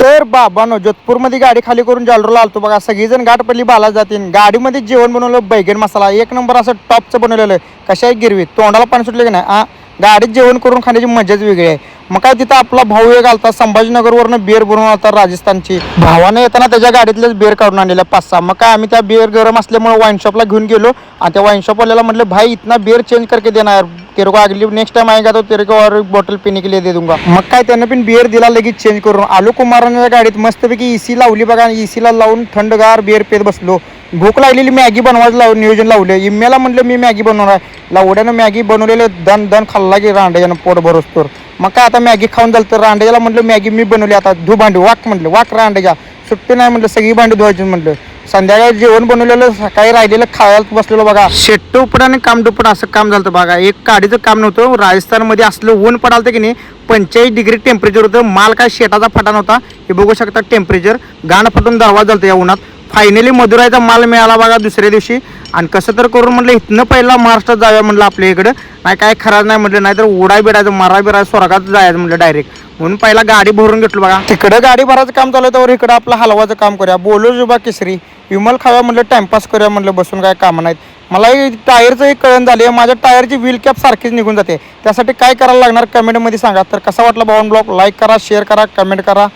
तर बाबानो जोधपूरमध्ये गाडी खाली करून जालरोला आलतो बघा. सगळीजण गाठ पडली बाला जातील गाडीमध्ये जेवण बनवलं बैगन मसाला. एक नंबर असं टॉपचं बनवलेलं आहे. कशा आहे गिरवी? तोंडाला पाणी सुटलं की नाही? आ गाडीत जेवण करून खाण्याची मजाच वेगळी आहे. मग काय तिथं आपला भाऊ एक आलता संभाजीनगरवरनं बिअर बनवून आलता राजस्थानची. भावानं येताना त्याच्या गाडीतलेच बिअर काढून आणलेला पाच सहा मग काय आम्ही त्या बिअर गरम असल्यामुळे वाईन शॉपला घेऊन गेलो. आणि त्या वाईन शॉपवाल्याला म्हटलं भाई इतना बिअर चेंज करके देणार. तेरे को अगली नेक्स्ट टाइम आएगा तो तेरे को और बॉटल पिने के लिए दे दूंगा। मग काय त्यानं पण बिअर दिला लगेच चेंज करून. आलो कुमारांच्या गाडीत मस्तपैकी इसी लावली बघा इसीला लावून थंडगार बिअर पेत बसलो. भूक लागलेली मॅगी बनवायचं लाव नियोजन लावलं. इम्याला म्हटलं मी मॅगी बनवणार आहे. लावड्यानं मॅगी बनवलेलं दन दन खाल्ला की रांड्यानं पोट तर मग काय आता मॅगी खाऊन झालं तर रांड्याला म्हटलं मॅगी मी बनवली आता. धू भांडी वाक म्हटलं वाक रांड्याच्या सुट्टी नाही म्हटलं सगळी भांडी धुवायची म्हटलं संध्याकाळी जेवण बनवलेलं सकाळी राहिलेलं खायला बसलेलं बघा. शेट्टोपड आणि कामडोपड असं काम झालं बघा. एक काडीचं काम नव्हतं राजस्थानमध्ये असलं ऊन पडालतं की नाही पंचेचाळीस डिग्री टेम्परेचर होतं. माल काय शेटाचा फटा नव्हता. हे बघू शकता टेम्परेचर गाणं फटून दरवाज झालं या उन्हात. फायनली मधुराचा माल मिळाला बघा दुसऱ्या दिवशी. आणि कसं तर करून म्हटलं इथनं पहिला महाराष्ट्रात जाऊया म्हटलं आपल्या इकडं. नाही काय खराब नाही म्हटलं नाही तर उडाय बिडायचं मारा बिरायचं स्वर्गात जायचं म्हटलं डायरेक्ट म्हणून पहिला गाडी भरून घेतलो बघा. तिकडं गाडी भरायचं काम चालू आहे तर इकडं आपलं हलवाचं काम करूया. बोलो जुबा केसरी विमल खाव्या म्हटलं टाइमपास करूया म्हटलं बसून काय कामं नाहीत. मला टायरचं एक कळण झाली आहे माझ्या टायरची व्हील कॅप सारखीच निघून जाते. त्यासाठी काय करायला लागणार? कमेंटमध्ये सांगा. तर कसा वाटला बावन ब्लॉग? लाईक करा शेअर करा कमेंट करा.